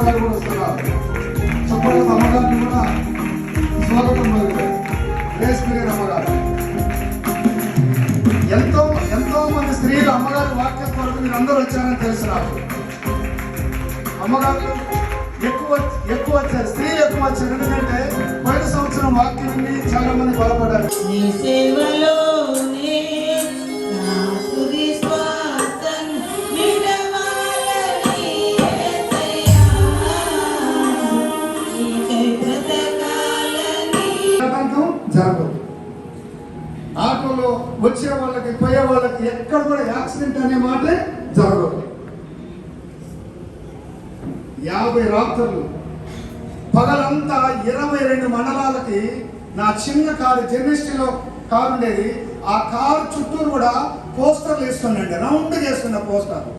Screen కూడా వస్తున్నారు చెప్పండి అమ్మగారిని కూడా స్వాగతం పలుకుతారు ఏ అమ్మగారు ఎంతో ఎంతో మంది స్త్రీలు అమ్మగారి వాక్యం కొరకు మీరు అందరూ వచ్చారని తెలుసు నాకు అమ్మగారు ఎక్కువ ఎక్కువ వచ్చారు స్త్రీలు ఎక్కువ వచ్చారు ఎందుకంటే పోయిన సంవత్సరం వాక్యం విని చాలా మంది బలపడ్డారు ఆటంకం జరగదు. ఆటోలో వచ్చే వాళ్ళకి పోయే వాళ్ళకి ఎక్కడ కూడా యాక్సిడెంట్ అనే మాటే జరగదు. యాభై రాత్రులు పగలంతా ఇరవై రెండు మండలాలకి నా చిన్న కారు జర్నలిస్టులో కారు ఉండేది. ఆ కారు చుట్టూరు కూడా పోస్టర్లు వేస్తుండండి రౌండ్ చేసుకున్న పోస్టర్